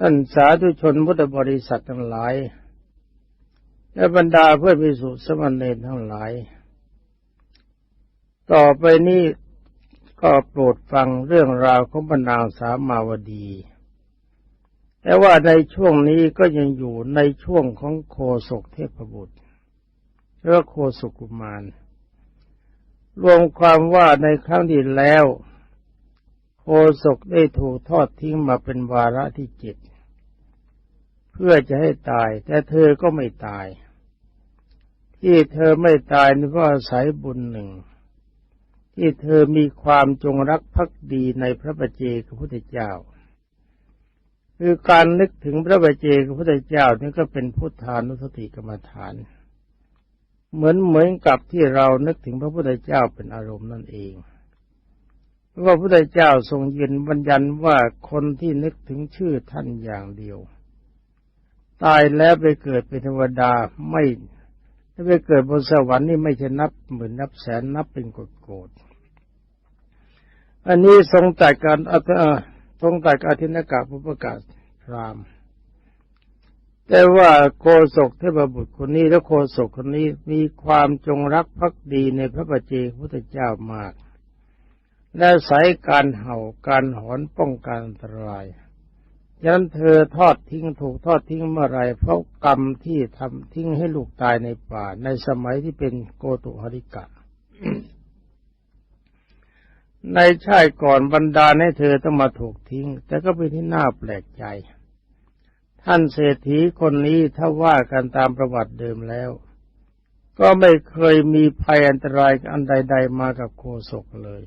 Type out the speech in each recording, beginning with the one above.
ท่านสาธุชนพุทธบริษัททั้งหลาย และบรรดาเพื่อนพิสุสมณเณรทั้งหลาย ต่อไปนี้ก็โปรดฟังเรื่องราวของบรรดาสามาวดี แต่ว่าในช่วงนี้ก็ยังอยู่ในช่วงของโคศกเทพบุตรหรือโคศกุมาร รวมความว่าในครั้งที่แล้ว โคศกได้ถูกทอดทิ้งมาเป็นวาระที่เจ็ด พื่อจะให้ตาย แต่เธอก็ไม่ตาย ที่เธอไม่ตายนี่ก็อาศัยบุญหนึ่ง ที่เธอมีความจงรักภักดีในพระบัจเจกพุทธเจ้า คือการนึกถึงพระบัจเจกพุทธเจ้านี่ก็เป็นพุทธานุสติกรรมฐาน เหมือนเหมือนกับที่เรานึกถึงพระพุทธเจ้าเป็นอารมณ์นั่นเองเพราพระพุทธเจ้าทรงยืนบัญญัติว่าคนที่นึกถึงชื่อท่านอย่างเดียว ตายแล้วไปเกิดเป็นเทวดาไม่ถ้าไปเกิดบนสวรรค์นี่ไม่ใช่นับหมื่นนับแสนนับเป็นกดโกดอันนี้ทรงตัดการอัตทรงตัดอาทินกะพุประกาศพรามแต่ว่าโคศกเทพบุตรคนนี้และโคศกคนนี้มีความจงรักภักดีในพระบัจเจพุทธเจ้ามากและสายการเห่าการหอนป้องกันอันตราย ยันเธอทอดทิ้งถูกทอดทิ้งเมื่อไรเพราะกรรมที่ทำทิ้งให้ลูกตายในป่า ในสมัยที่เป็นโกตุหริกะ ในชาติก่อนบรรดาให้เธอต้องมาถูกทิ้ง แต่ก็เป็นที่น่าแปลกใจ ท่านเศรษฐีคนนี้ถ้าว่ากันตามประวัติเดิมแล้ว ก็ไม่เคยมีภัยอันตรายอันใด ๆ มากับโคศกเลย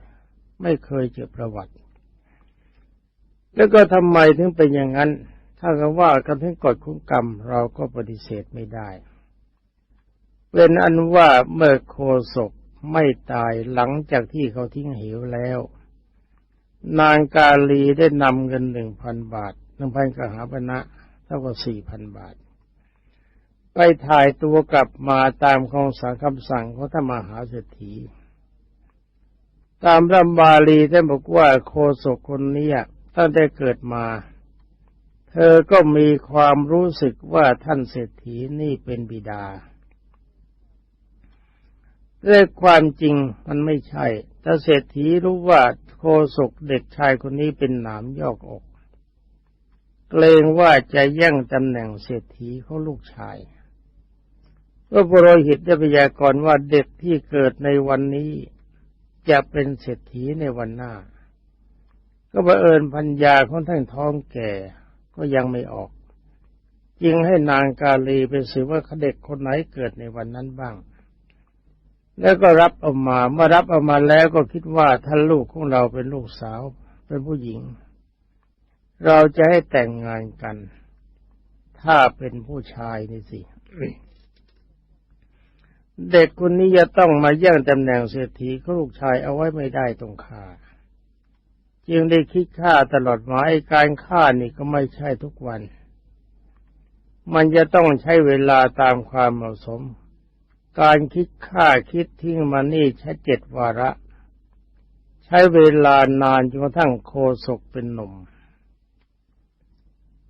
ไม่เคยเจอประวัติ แล้วก็ทำไมถึงเป็นอย่างนั้น ถ้าก็ว่ากันถึงกฎของกรรมเราก็ปฏิเสธไม่ได้ เป็นอันว่าเมื่อโคศกไม่ตายหลังจากที่เขาทิ้งเหวแล้ว นางกาลีได้นำเงินหนึ่งพันบาทหนึ่งพันกหาปณะเท่ากับสี่พันบาท ไปถ่ายตัวกลับมาตามคำสั่งคำสั่งของท่านมหาเศรษฐี ตามรำบาลีท่านบอกว่าโคศกคนนี้ ตั้งแต่เกิดมา เธอก็มีความรู้สึกว่าท่านเศรษฐีนี่เป็นบิดาแต่ความจริงมันไม่ใช่แต่เศรษฐีรู้ว่าโคศกเด็กชายคนนี้เป็นหนามยอกอก เกรงว่าจะแย่งตำแหน่งเศรษฐีเของลูกชายพระบรหิตได้พยากรณ์ว่าเด็กที่เกิดในวันนี้ จะเป็นเศรษฐีในวันหน้า ก็บังเอิญพัญญาของท่านท้องแก่ก็ยังไม่ออก จึงให้นางกาลีไปสืบว่าเด็กคนไหนเกิดในวันนั้นบ้าง แล้วก็รับเอามาเมื่อรับเอามาแล้วก็คิดว่าท่านลูกของเราเป็นลูกสาวเป็นผู้หญิง เราจะให้แต่งงานกัน ถ้าเป็นผู้ชายนี่สิเด็กคนนี้จะต้องมาแย่งตำแหน่งเศรษฐีของลูกชายเอาไว้ไม่ได้ตรงคา จึงได้คิดฆ่าตลอดมาไอ้การฆ่านี่ก็ไม่ใช่ทุกวัน มันจะต้องใช้เวลาตามความเหมาะสม การคิดฆ่าคิดทิ้งมานี่ใช้เจ็ดวาระ ใช้เวลานานจนกระทั่งโคศกเป็นหนุ่ม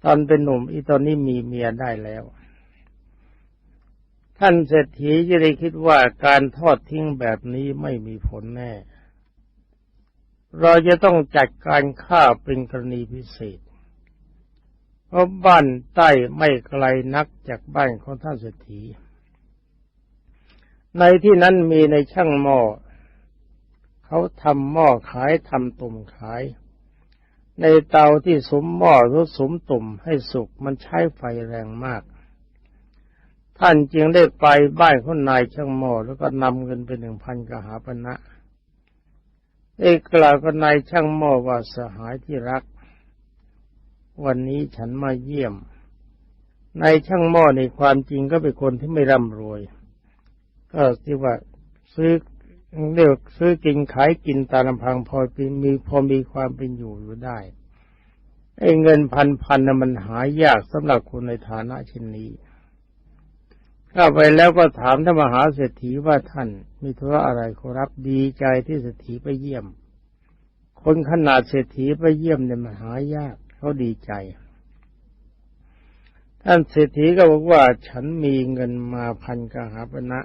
ตอนเป็นหนุ่มอีตอนนี้มีเมียได้แล้วท่านเศรษฐีจะได้คิดว่าการทอดทิ้งแบบนี้ไม่มีผลแน่ เราจะต้องจัดการฆ่าเป็นกรณีพิเศษ เพราะบ้านใต้ไม่ไกลนักจากบ้านของท่านเศรษฐี ในที่นั้นมีในช่างหม้อ เขาทำหม้อขายทำตุ่มขาย ในเตาที่สมหม้อหรือสมตุ่มให้สุกมันใช้ไฟแรงมาก ท่านจึงได้ไปบ้านคนนายช่างหม้อแล้วก็นำเงินไปหนึ่งพันกหาปณะนะ เอกกล่าวกับนายช่างหม้อว่าสหายที่รัก วันนี้ฉันมาเยี่ยมนายช่างหม้อในความจริงก็เป็นคนที่ไม่ร่ำรวย ก็ที่ว่าซื้อเรียกซื้อกินขายกินตาลำพังพอมีพอมีความเป็นอยู่อยู่ได้ไอ้เงินพันพันน่ะมันหายากสำหรับคนในฐานะเช่นนี้ ข้าไปแล้วก็ถามท่านมหาเศรษฐีว่าท่านมีธุระอะไรขอรับดีใจที่เศรษฐีไปเยี่ยม คนขนาดเศรษฐีไปเยี่ยมเนี่ยมันหายากเขาดีใจ ท่านเศรษฐีก็บอกว่าฉันมีเงินมาพันกหาปณะ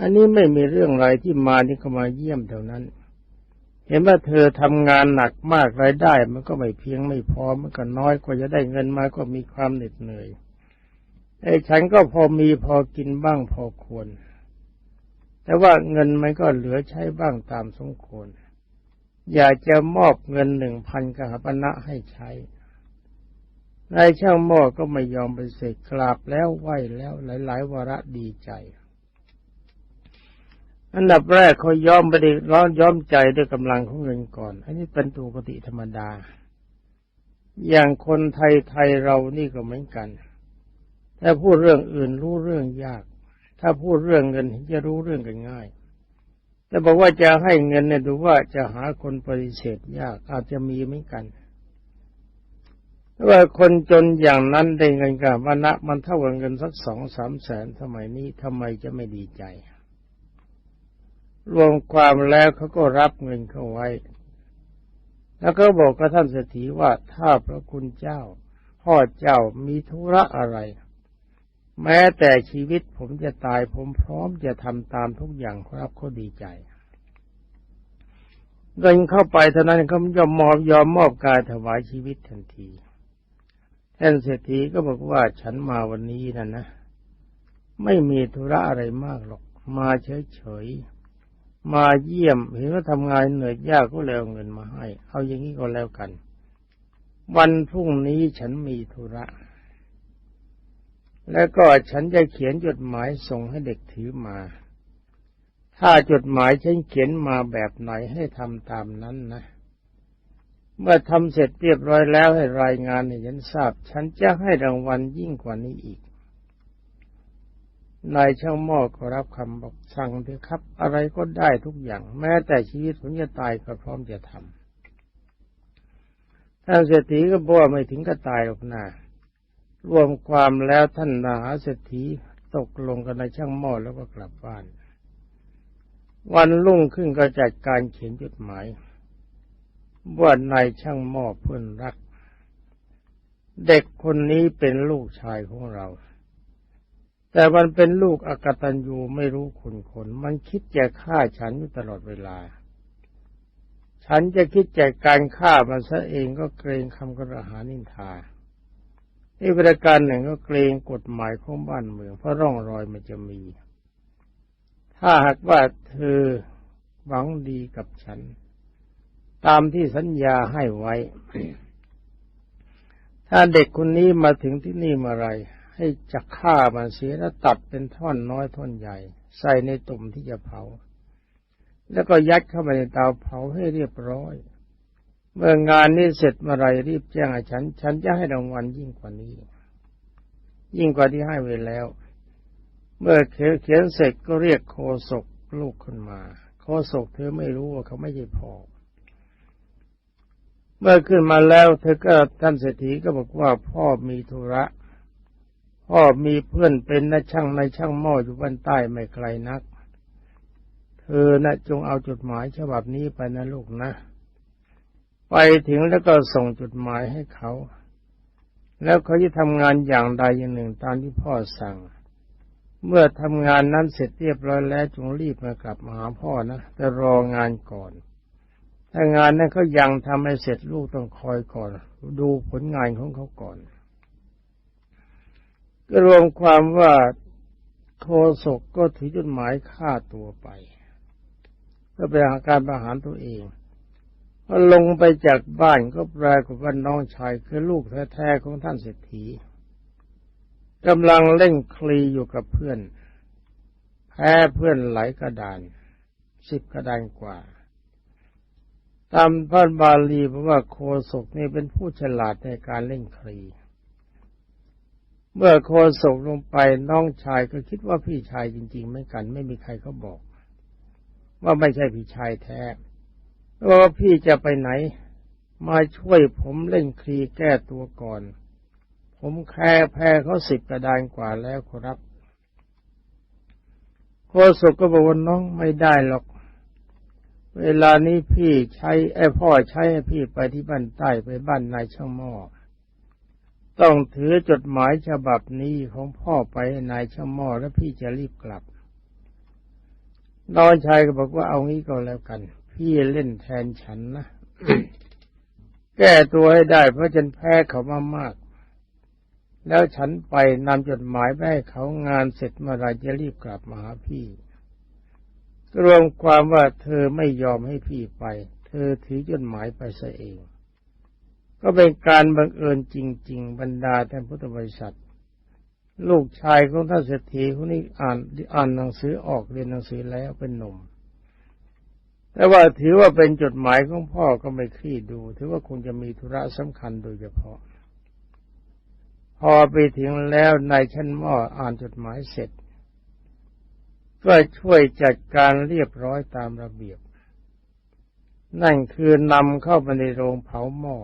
อันนี้ไม่มีเรื่องอะไรที่มานี่ก็มาเยี่ยมเท่านั้น เห็นว่าเธอทำงานหนักมากรายได้ มันก็ไม่เพียงไม่พอมันก็น้อยกว่าจะได้เงินมาก็มีความเหน็ดเหนื่อย ไอ้ฉันก็พอมีพอกินบ้างพอควร แต่ว่าเงินมันก็เหลือใช้บ้างตามสมควร อยากจะมอบเงินหนึ่งพันกหาปณะให้ใช้ นายช่างหม้อก็ไม่ยอมไปเสกกราบแล้วไหวแล้วหลาย ๆ วาระดีใจอันดับแรกเขายอมไปดิร้อนยอมใจด้วยกำลังของเงินก่อน อันนี้เป็นปกติธรรมดา อย่างคนไทยไทยเรานี่ก็เหมือนกัน ถ้าพูดเรื่องอื่นรู้เรื่องยาก ถ้าพูดเรื่องเงินจะรู้เรื่องกันง่าย แต่บอกว่าจะให้เงินเนี่ยดูว่าจะหาคนปฏิเสธยากอาจจะมีเหมือนกันว่าคนจนอย่างนั้นได้เงินกับวันละมันเท่ากับเงินสักสองสามแสนสมัยนี้ทำไมจะไม่ดีใจ รวมความแล้วเขาก็รับเงินเข้าไว้ แล้วก็บอกกับท่านเศรษฐีว่าถ้าพระคุณเจ้า พ่อเจ้ามีธุระอะไร แม้แต่ชีวิตผมจะตายผมพร้อมจะทำตามทุกอย่างครับเขาดีใจเงินเข้าไปเท่านั้นเขายอมมอบยอมมอบกายถวายชีวิตทันทีท่านเศรษฐีก็บอกว่าฉันมาวันนี้นะนะ ไม่มีธุระอะไรมากหรอก มาเฉยๆ มาเยี่ยมเห็นว่าทำงานเหนื่อยยากก็เลยเอาเงินมาให้ เอาอย่างนี้ก็แล้วกัน วันพรุ่งนี้ฉันมีธุระ แล้วก็ฉันจะเขียนจดหมายส่งให้เด็กถือมา ถ้าจดหมายฉันเขียนมาแบบไหนให้ทำตามนั้นนะ เมื่อทำเสร็จเรียบร้อยแล้วให้รายงานให้ฉันทราบ ฉันจะให้รางวัลยิ่งกว่านี้อีกนายช่างหม้อก็รับคำบอกสั่งเถอะครับ อะไรก็ได้ทุกอย่าง แม้แต่ชีวิตผมจะตายก็พร้อมจะทำท่านเศรษฐีก็บอกไม่ถึงก็ตายหรอกนะ รวมความแล้วท่านนาหาเศรษฐีตกลงกันในช่างหม้อแล้วก็กลับบ้าน วันรุ่งขึ้นก็จัดการเขียนจดหมาย ว่านายช่างหม้อเพื่อนรัก เด็กคนนี้เป็นลูกชายของเรา แต่มันเป็นลูกอกตันยูไม่รู้คุณคน มันคิดจะฆ่าฉันอยู่ตลอดเวลา ฉันจะคิดจะการฆ่ามันซะเองก็เกรงคำกระหานินทา อีกประการหนึ่งก็เกรงกฎหมายของบ้านเมือง เพราะร่องรอยมันจะมี ถ้าหากว่าเธอหวังดีกับฉัน ตามที่สัญญาให้ไว้ ถ้าเด็กคนนี้มาถึงที่นี่เมื่อไรให้จะฆ่ามันเสียแล้วตัดเป็นท่อนน้อยท่อนใหญ่ ใส่ในตุ่มที่จะเผา แล้วก็ยัดเข้าไปในเตาเผาให้เรียบร้อย เมื่องานนี้เสร็จเมื่อไรรีบแจ้งให้ฉัน ฉันจะให้รางวัลยิ่งกว่านี้ ยิ่งกว่าที่ให้ไว้แล้ว เมื่อเขียนเสร็จก็เรียกโคศกลูกขึ้นมา โคศกเธอไม่รู้ว่าเขาไม่ใช่พอเมื่อขึ้นมาแล้ว เธอก็ท่านเศรษฐีก็บอกว่าพ่อมีธุระ พ่อมีเพื่อนเป็นนักช่างในช่างหม้ออยู่บ้านใต้ไม่ไกลนัก เธอนะจงเอาจดหมายฉบับนี้ไปนะลูกนะ ไปถึงแล้วก็ส่งจดหมายให้เขา แล้วเขาจะทำงานอย่างใดอย่างหนึ่งตามที่พ่อสั่ง เมื่อทำงานนั้นเสร็จเรียบร้อยแล้วจงรีบมากลับมาหาพ่อนะแต่รองานก่อน ถ้างานนั้นเขายังทำให้เสร็จลูกต้องคอยก่อน ดูผลงานของเขาก่อน ก็รวมความว่าโคศกก็ถือจดหมายฆ่าตัวไปก็เป็นอาการประหารตัวเอง ลงไปจากบ้านก็ปรากฏว่าน้องชายคือลูกแท้ๆของท่านเศรษฐีกำลังเล่นคลีอยู่กับเพื่อน แพ้เพื่อนไหลกระดานสิบกระดานกว่า ตามพระบาลีเพราะว่าโคศกนี่เป็นผู้ฉลาดในการเล่นครีเมื่อโคศกลงไปน้องชายก็คิดว่าพี่ชายจริงๆไม่กัน ไม่มีใครเขาบอก ว่าไม่ใช่พี่ชายแท้ ว่าพี่จะไปไหน มาช่วยผมเล่นครีแก้ตัวก่อน ผมแค่แพ้เขาสิบกระดานกว่าแล้วครับโคศกก็บอกว่าน้องไม่ได้หรอก เวลานี้พี่ใช้ไอ้พ่อใช้ให้พี่ไปที่บ้านใต้ไปบ้านนายช่างหม้อต้องถือจดหมายฉบับนี้ของพ่อไปให้นายช่างหม้อแล้วพี่จะรีบกลับน้องชายก็บอกว่าเอางี้ก็แล้วกัน พี่เล่นแทนฉันนะแก้ตัวให้ได้เพราะฉันแพ้เขามามาก แล้วฉันไปนำจดหมายไปให้เขางานเสร็จเมื่อไรจะรีบกลับมาหาพี่ รวมความว่าเธอไม่ยอมให้พี่ไป เธอถือจดหมายไปซะเอง ก็เป็นการบังเอิญจริง ๆ บรรดาท่านพุทธบริษัท ลูกชายของท่านเศรษฐีคนนี้อ่านอ่านหนังสือออกเรียนหนังสือแล้วเป็นหนุ่ม แต่ว่าถือว่าเป็นจดหมายของพ่อก็ไม่คลี่ดู ถือว่าคงจะมีธุระสำคัญโดยเฉพาะ พอไปถึงแล้วนายชั้นหม้ออ่านจดหมายเสร็จ ก็ช่วยจัดการเรียบร้อยตามระเบียบ นั่นคือนำเข้าไปในโรงเผาหม้อ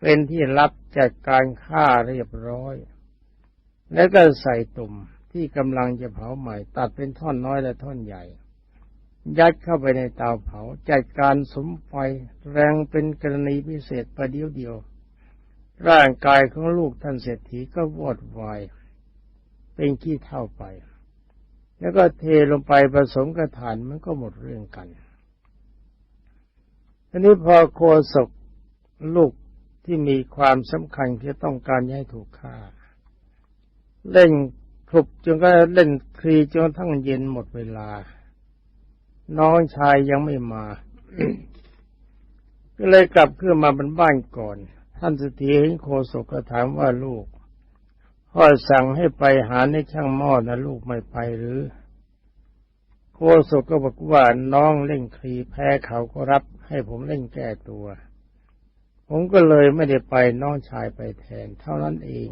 เป็นที่รับจัดการฆ่าเรียบร้อย แล้วก็ใส่ตุ่มที่กำลังจะเผาใหม่ ตัดเป็นท่อนน้อยและท่อนใหญ่ ยัดเข้าไปในเตาเผา จัดการสมไฟแรงเป็นกรณีพิเศษประเดียวเดียว ร่างกายของลูกท่านเศรษฐีก็วอดวาย เป็นขี้เท่าไป แล้วก็เทลงไปผสมกระถานมันก็หมดเรื่องกันทีนี้พอโคศกลูกที่มีความสำคัญที่ต้องการให้ถูกฆ่า เล่นคลุบจนก็เล่นคลีจนทั้งเย็นหมดเวลา น้องชายยังไม่มา ก็เลยกลับขึ้นมาบนบ้านก่อน ท่านสถีเห็นโคศกก็ถามว่าลูกพ่อสั่งให้ไปหาในช่างหม้อนะลูกไม่ไปหรือ โคศกก็บอกว่าน้องเล่นคลีแพ้เขาก็รับ ให้ผมเล่นแก้ตัว ผมก็เลยไม่ได้ไปน้องชายไปแทน เท่านั้นเอง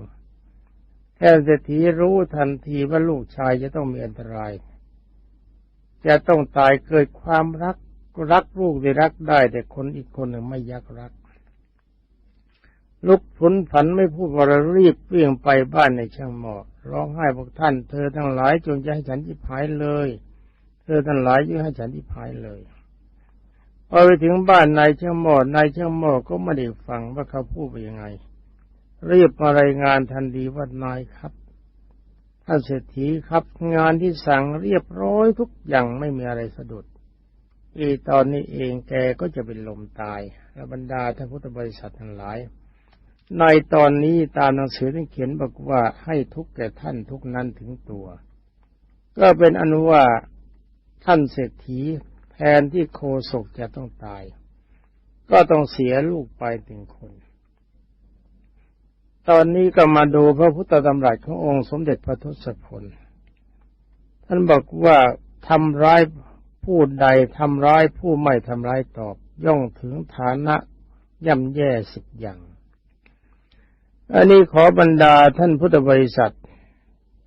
แทนเศรษฐีรู้ทันทีว่าลูกชายจะต้องมีอันตราย จะต้องตายเกิดความรักรักลูกได้รักได้ แต่คนอีกคนหนึ่งไม่ยักรัก ลุกผุนผันไม่พูดว่ารีบเวี่ยงไปบ้านในช่างหมอร้องไห้บอกท่าน เธอทั้งหลายจงจะให้ฉันที่พายเลย เธอทั้งหลายย่งให้ฉันที่พายเลยพอไปถึงบ้านนายช่างหมอนายช่างหมอก็ไม่ได้ฟังว่าเขาพูดไปยังไงรีบมารายงานทันทีว่านายครับ ท่านเศรษฐีครับ งานที่สั่งเรียบร้อยทุกอย่างไม่มีอะไรสะดุดอีตอนนี้เองแกก็จะเป็นลมตายและบรรดาท่านพุทธบริษัททั้งหลาย ในตอนนี้ตามหนังสือที่เขียนบอกว่าให้ทุกแก่ท่านทุกนั้นถึงตัว ก็เป็นอนุว่าท่านเศรษฐีแทนที่โคศกจะต้องตาย ก็ต้องเสียลูกไปหนึ่งคน ตอนนี้ก็มาดูพระพุทธธรรมรัสขององค์สมเด็จพระทศพล ท่านบอกว่าทำร้ายผู้ใดทำร้ายผู้ไม่ทำร้ายตอบ ย่องถึงฐานะย่ำแย่สิบอย่าง อันนี้ขอบรรดาท่านพุทธบริษัท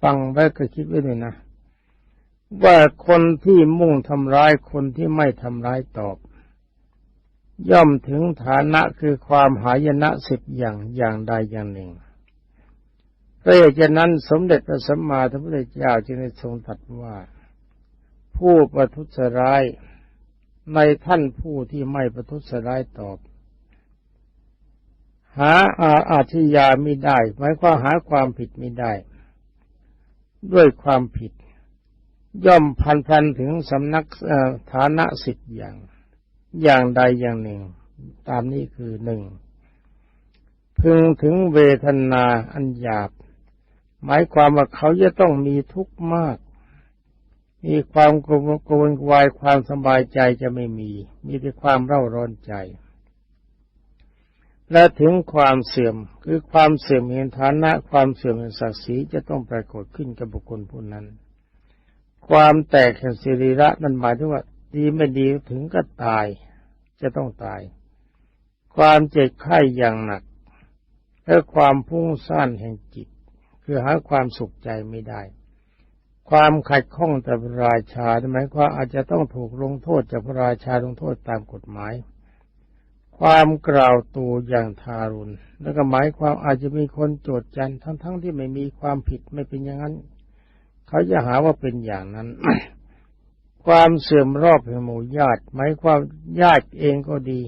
ฟังไว้ก็คิดไว้ด้วยนะ ว่าคนที่มุ่งทำร้ายคนที่ไม่ทำร้ายตอบ ย่อมถึงฐานะคือความหายนะสิบอย่างอย่างใดอย่างหนึ่งเพราะฉะนั้นสมเด็จพระสัมมาสัมพุทธเจ้าจึงได้ทรงตรัสว่า ผู้ประทุษร้ายในท่านผู้ที่ไม่ประทุษร้ายตอบ หาอาอาชญาไม่ได้ หมายความหาความผิดไม่ได้ ด้วยความผิด ย่อมพันพันถึงสำนักฐานะสิทธิ์อย่าง อย่างใดอย่างหนึ่ง ตามนี้คือหนึ่งพึงถึงเวทนาอันหยาบ หมายความว่าเขาจะต้องมีทุกข์มาก มีความกวนวายความสบายใจจะไม่มี มีแต่ความเร่าร้อนใจ และถึงความเสื่อมคือความเสื่อมเห็นฐานะ ความเสื่อมเห็นศักดิ์ศรีจะต้องปรากฏขึ้นกับบุคคลผู้นั้น ความแตกแห่งสิริระนั่นหมายถึงว่า ดีไม่ดีถึงก็ตาย จะต้องตาย ความเจ็บไข้อย่างหนัก และความพุ่งซ่านแห่งจิต คือหาความสุขใจไม่ได้ ความขัดข้องแต่พระราชาหมายความอาจจะต้องถูกลงโทษจากพระราชาลงโทษตามกฎหมาย ความกล่าวตูอย่างทารุณ แล้วก็หมายความอาจจะมีคนโจดจันทั้งๆทที่ไม่มีความผิดไม่เป็นอย่างนั้น เขาจะหาว่าเป็นอย่างนั้น ความเสื่อมรอบแห่งหมู่ญาติหมายความญาติเองก็ดี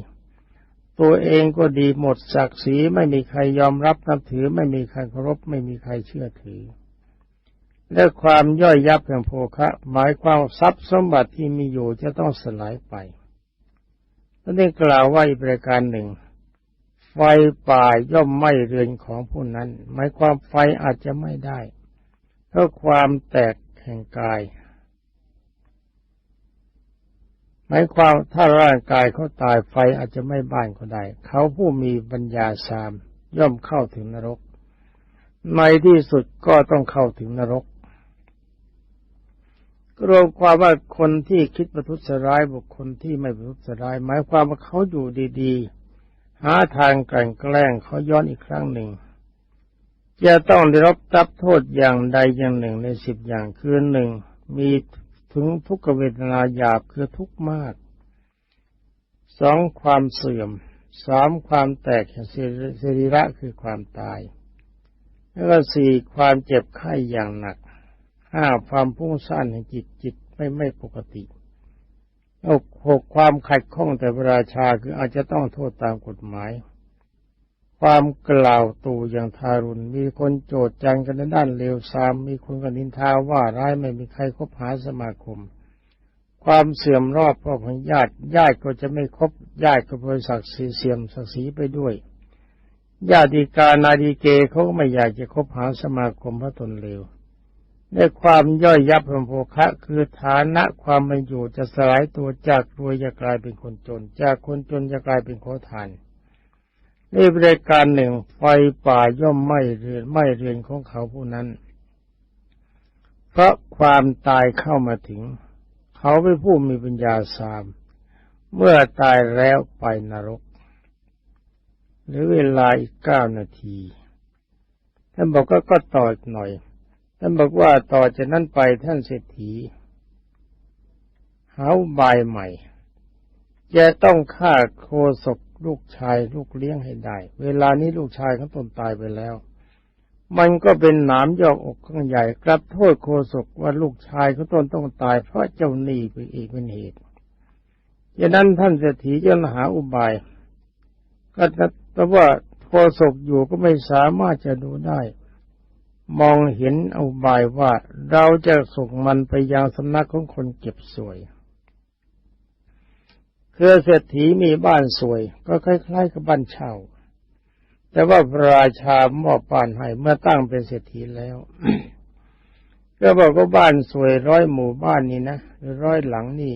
ตัวเองก็ดีหมดศักดิ์ศรีไม่มีใครยอมรับนับถือไม่มีใครเคารพไม่มีใครเชื่อถือ และความย่อยยับแห่งโภคะ หมายความทรัพย์สมบัติที่มีอยู่จะต้องสลายไปและได้กล่าวว่าอีกประการหนึ่ง ไฟป่าย่อมไหม้เรือนของผู้นั้น หมายความไฟอาจจะไม่ได้เพราะความแตกแห่งกาย หมายความถ้าร่างกายเขาตายไฟอาจจะไม่บ้านก็ได้ เขาผู้มีปัญญาสามย่อมเข้าถึงนรก ในที่สุดก็ต้องเข้าถึงนรกรวมความว่าคนที่คิดประทุษร้ายบุคคลที่ไม่ประทุษร้าย หมายความว่าเขาอยู่ดีๆ หาทางกลั่นแกล้งเขาย้อนอีกครั้งหนึ่งจะต้องได้รับตับโทษอย่างใดอย่างหนึ่งในสิบอย่างคือหนึ่งมี ถึงทุกขเวทนาหยาบคือทุกข์มากสองความเสื่อมสามความแตกแห่งสรีระคือความตาย แล้วก็สี่ความเจ็บไข้อย่างหนักห้าความพุ่งสั้นแห่งจิตจิตไม่ไม่ปกติแล้วหกความขัดข้องแต่พระราชาคืออาจจะต้องโทษตามกฎหมาย ความกล่าวตู่อย่างทารุณ มีคนโจดจังกันในด้านเลวทราม มีคนกันนินทาว่าร้ายไม่มีใครคบหาสมาคม ความเสื่อมรอบพ่อของญาติญาติก็จะไม่คบญาติก็บริศักดิ์ศรีเสื่อมศักดิ์ศรีไปด้วยญาติกานาดีเกเขาก็ไม่อยากจะคบหาสมาคมพระตนเลวในความย่อยยับของโภคะ คือฐานะความเป็นอยู่จะสลายตัวจากรวยจะกลายเป็นคนจน จากคนจนจะกลายเป็นขอทาน นบริการหนึ่งไฟป่าย่อมไหม้เรือนไหม้เรือนของเขาผู้นั้น เพราะความตายเข้ามาถึง เขาเป็นผู้มีปัญญาสาม เมื่อตายแล้วไปนรก หรือเวลาอีกเก้านาที ท่านบอกก็ก็ต่อหน่อย ท่านบอกว่าต่อจากนั้นไปท่านเศรษฐีหาบายใหม่ จะต้องฆ่าโคศก ลูกชายลูกเลี้ยงให้ได้ เวลานี้ลูกชายเขาตนตายไปแล้ว มันก็เป็นหนามยอกอกข้างใหญ่กลับโทษโคศกว่าลูกชายเขาตนต้องตาย เพราะเจ้าหนี้ไปอีกเป็นเหตุดังนั้นท่านเศรษฐีจะหาอุบาย ก็แต่ว่าโคศกอยู่ก็ไม่สามารถจะดูได้ มองเห็นอาบายว่าเราจะส่งมันไปยังสำนักของคนเก็บสวย คือเศรษฐีมีบ้านสวย ก็คล้ายๆกับบ้านเช่า แต่ว่าพระราชามอบบ้านให้เมื่อตั้งเป็นเศรษฐีแล้วก็บอกว่าบ้านสวยร้อยหมู่บ้านนี้นะร้อยหลังนี่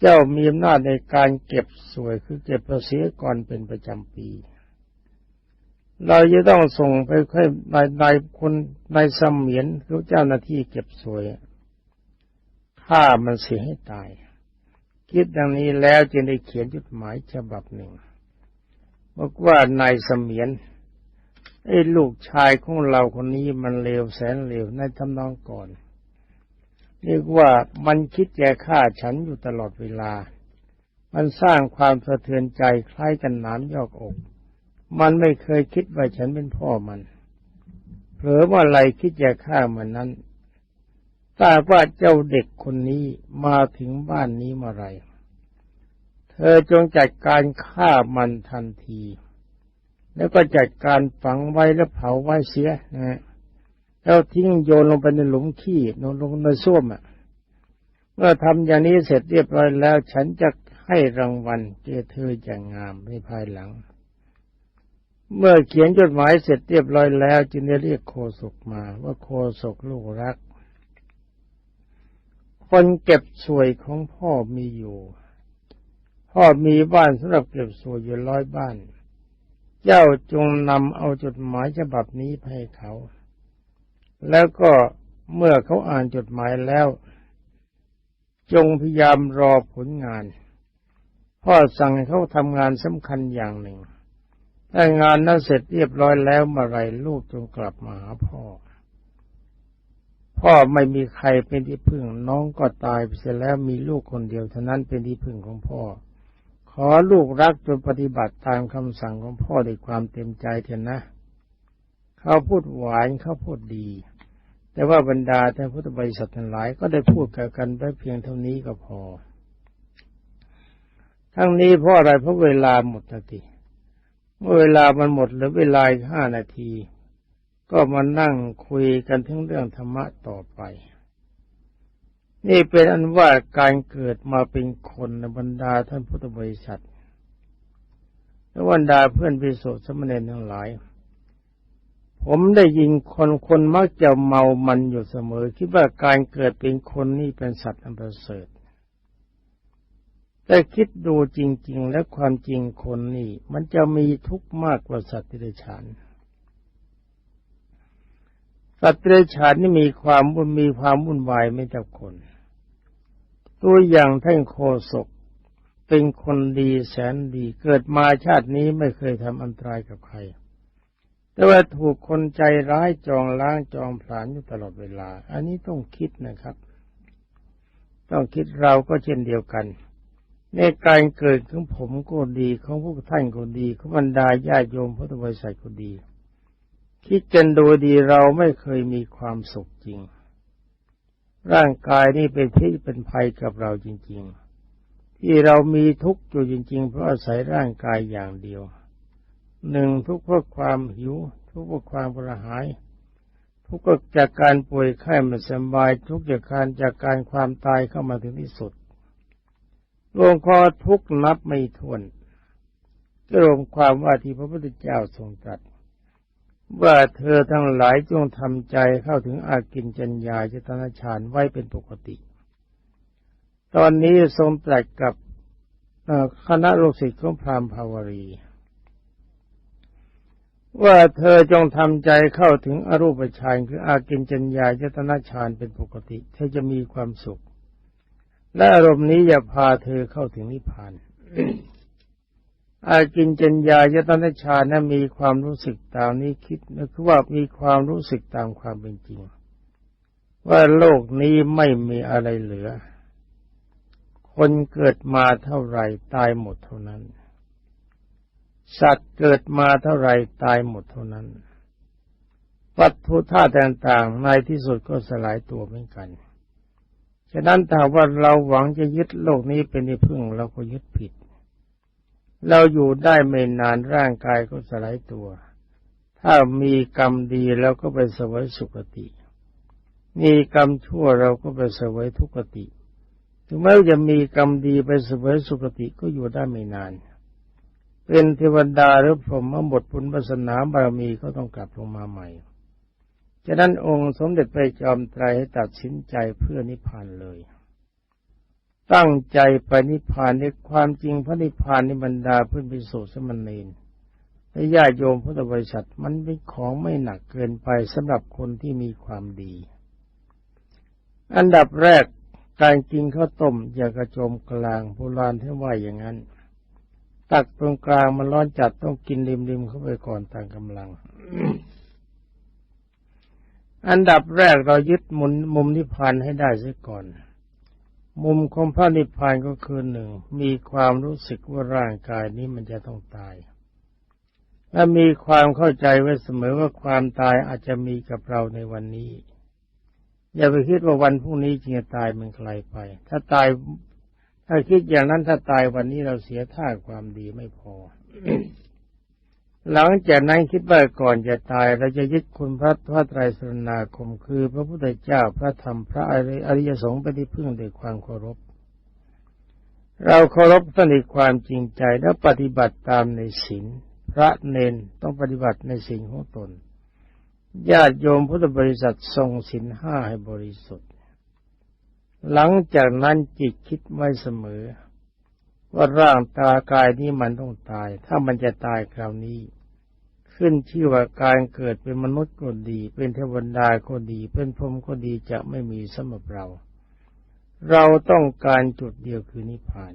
เจ้ามีอำนาจในการเก็บสวยคือเก็บภาษีก่อนเป็นประจำปี เราจะต้องส่งไปให้นายนายคนนายสมียนหรือเจ้าหน้าที่เก็บสวยฆ่ามันเสียให้ตาย คิดดังนี้แล้วจึงได้เขียนจดหมายฉบับหนึ่ง บอกว่านายสมียนไอ้ลูกชายของเราคนนี้มันเลวแสนเลวในทำนองก่อน เรียกว่ามันคิดแย่ฆ่าฉันอยู่ตลอดเวลา มันสร้างความสะเทือนใจคล้ายกันน้ำยอกอก มันไม่เคยคิดว่าฉันเป็นพ่อมันเผลอว่าอะไรคิดจะฆ่ามันนั้น ถ้าว่าเจ้าเด็กคนนี้มาถึงบ้านนี้เมื่อไร เธอจงจัดการฆ่ามันทันที แล้วก็จัดการฝังไว้แล้วเผาไว้เสียนะแล้วทิ้งโยนลงไปในหลุมขี้ลงลงในส้วมอะ เมื่อทำอย่างนี้เสร็จเรียบร้อยแล้ว ฉันจะให้รางวัลเกเธออย่างงามในภายหลัง เมื่อเขียนจดหมายเสร็จเรียบร้อยแล้ว จึงได้เรียกโคศกมาว่าโคศกลูกรัก คนเก็บสวยของพ่อมีอยู่ พ่อมีบ้านสำหรับเก็บสวยอยู่ร้อยบ้าน เจ้าจงนำเอาจดหมายฉบับนี้ให้เขา แล้วก็เมื่อเขาอ่านจดหมายแล้ว จงพยายามรอผลงาน พ่อสั่งให้เขาทำงานสำคัญอย่างหนึ่งถ้างานนั้นเสร็จเรียบร้อยแล้วเมื่อไรลูกจงกลับมาหาพ่อ พ่อไม่มีใครเป็นที่พึ่ง น้องก็ตายไปเสียแล้วมีลูกคนเดียวเท่านั้นเป็นที่พึ่งของพ่อ ขอลูกรักจนปฏิบัติตามคำสั่งของพ่อด้วยความเต็มใจเถอะนะ เขาพูดหวานเขาพูดดี แต่ว่าบรรดาท่านพุทธบริษัททั้งหลายก็ได้พูดกับกันไปเพียงเท่านี้ก็พอ ทั้งนี้เพราะอะไรเพราะเวลาหมดนาทีเมื่อเวลามันหมดเหลือเวลาห้านาที ก็มานั่งคุยกันถึงเรื่องธรรมะต่อไป นี่เป็นอันว่าการเกิดมาเป็นคนในบรรดาท่านพุทธบริษัทและบรรดาเพื่อนพิสุทธิ์สมณเณรทั้งหลาย ผมได้ยินคนคนมักจะเมามันอยู่เสมอ คิดว่าการเกิดเป็นคนนี่เป็นสัตว์อันประเสริฐแต่คิดดูจริง ๆ และความจริงคนนี่ มันจะมีทุกข์มากกว่าสัตว์ที่ได้ฉาน สัตว์เดรัจฉานนี่มีความวุ่นมีความวุ่นวายไม่เท่าคน ตัวอย่างท่านโคศกเป็นคนดีแสนดีเกิดมาชาตินี้ไม่เคยทำอันตรายกับใคร แต่ว่าถูกคนใจร้ายจองล้างจองผลาญอยู่ตลอดเวลา อันนี้ต้องคิดนะครับ ต้องคิดเราก็เช่นเดียวกัน ในการเกิดของผมก็ดีของพวกท่านก็ดีของบรรดาญาโยมพุทธบริษัทก็ดี คิดกันดูดีเราไม่เคยมีความสุขจริง ร่างกายนี่เป็นพิษเป็นภัยกับเราจริง ๆ ที่เรามีทุกข์อยู่จริง ๆ เพราะอาศัยร่างกายอย่างเดียว หนึ่งทุกข์เพราะความหิว ทุกข์เพราะความกระหาย ทุกข์จากการป่วยไข้ไม่สบาย ทุกข์จากการจากการความตายเข้ามาถึงที่สุดรวมคอทุกข์นับไม่ถ้วนรวมความว่าที่พระพุทธเจ้าทรงตรัส ว่าเธอทั้งหลายจงทำใจเข้าถึงอากินจัญญาจตนาฌานไว้เป็นปกติ ตอนนี้ทรงตรัสกับคณะลูกศิษย์ของพราหมณ์ภาวรี ว่าเธอจงทำใจเข้าถึงอรูปฌานคืออากินจัญญาจตนาฌานเป็นปกติ เธอจะมีความสุข และอารมณ์นี้อย่าพาเธอเข้าถึงนิพพาน อากินจัญญายตนะชานะมีความรู้สึกตามนี้คิดนะคือว่ามีความรู้สึกตามความเป็นจริง ว่าโลกนี้ไม่มีอะไรเหลือ คนเกิดมาเท่าไรตายหมดเท่านั้น สัตว์เกิดมาเท่าไรตายหมดเท่านั้น วัตถุธาตุต่างๆในที่สุดก็สลายตัวเหมือนกันฉะนั้นถ้าว่าเราหวังจะยึดโลกนี้เป็นที่พึ่งเราก็ยึดผิด เราอยู่ได้ไม่นานร่างกายก็สลายตัว ถ้ามีกรรมดีเราก็ไปสวยสุคติ มีกรรมชั่วเราก็ไปสวยทุกติ ถึงแม้จะมีกรรมดีไปสวยสุคติก็อยู่ได้ไม่นาน เป็นเทวดาหรือพรหมหมดปุญญาสนาบารมีก็ต้องกลับลงมาใหม่ ฉะนั้นองค์สมเด็จพระจอมไตรให้ตัดสินใจเพื่อนิพพานเลย ตั้งใจไปนิพพานในความจริงพระนิพพานในบรรดาเพื่อนพิสุสมณีนและญาติโยมพุทธบริษัทมันเป็นของไม่หนักเกินไปสำหรับคนที่มีความดี อันดับแรกการกินข้าวต้มอย่ากระโจมกลางโบราณที่ว่าอย่างนั้น ตักตรงกลางมันร้อนจัดต้องกินริมๆเข้าไปก่อนต่างกำลัง อันดับแรกเรายึดมุมมุมนิพพานให้ได้เสียก่อน มุมของพระนิพพานก็คือหนึ่ง มีความรู้สึกว่าร่างกายนี้มันจะต้องตาย และมีความเข้าใจไว้เสมอว่าความตายอาจจะมีกับเราในวันนี้ อย่าไปคิดว่าวันพรุ่งนี้จะตายมันไกลไป ถ้าตาย ถ้าคิดอย่างนั้นถ้าตายวันนี้เราเสียท่าความดีไม่พอ หลังจากนั้นคิดว่าก่อนจะตายเราจะยึดคุณพระพระไตรสรณาคมคือ พระพุทธเจ้าพระธรรมพระอริยสงฆ์เป็นที่พึ่งด้วยความเคารพ เราเคารพสนิทความจริงใจและปฏิบัติตามในศีลพระเนนต้องปฏิบัติในสิ่งของตนญาติโยมพุทธบริษัททรงศีลห้าให้บริสุทธิ์ หลังจากนั้นจิตคิดไว้เสมอ ว่าร่างตากายนี้มันต้องตาย ถ้ามันจะตายคราวนี้ ขึ้นชื่อว่าการเกิดเป็นมนุษย์ก็ดี เป็นเทวดาก็ดี เป็นพรหมก็ดีจะไม่มีสำหรับเรา เราต้องการจุดเดียวคือนิพพาน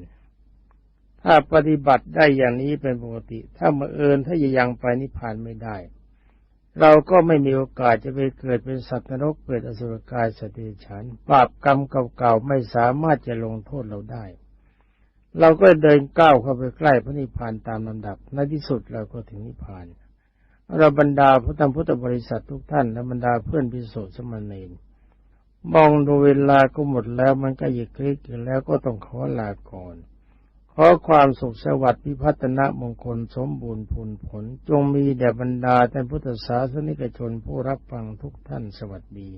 ถ้าปฏิบัติได้อย่างนี้เป็นปกติ ถ้ามาเอิญถ้ายังไปนิพพานไม่ได้ เราก็ไม่มีโอกาสจะไปเกิดเป็นสัตว์นรกเกิดอสุรกายสติฉันบาปกรรมเก่าๆไม่สามารถจะลงโทษเราได้ เราก็เดินก้าวเข้าไปใกล้พระนิพพานตามลำดับในที่สุดเราก็ถึงนิพพาน เราบรรดาพุทธพุทธบริษัททุกท่านและบรรดาเพื่อนพิโสสมณีนมองดูเวลาก็หมดแล้วมันก็หยิกคลิกแล้วก็ต้องขอลาก่อน ขอความสุขสวัสดิ์พิพัฒนมงคลสมบูรณ์ผลผล จงมีแด่บรรดาท่านพุทธศาสนิกชนผู้รับฟังทุกท่านสวัสดี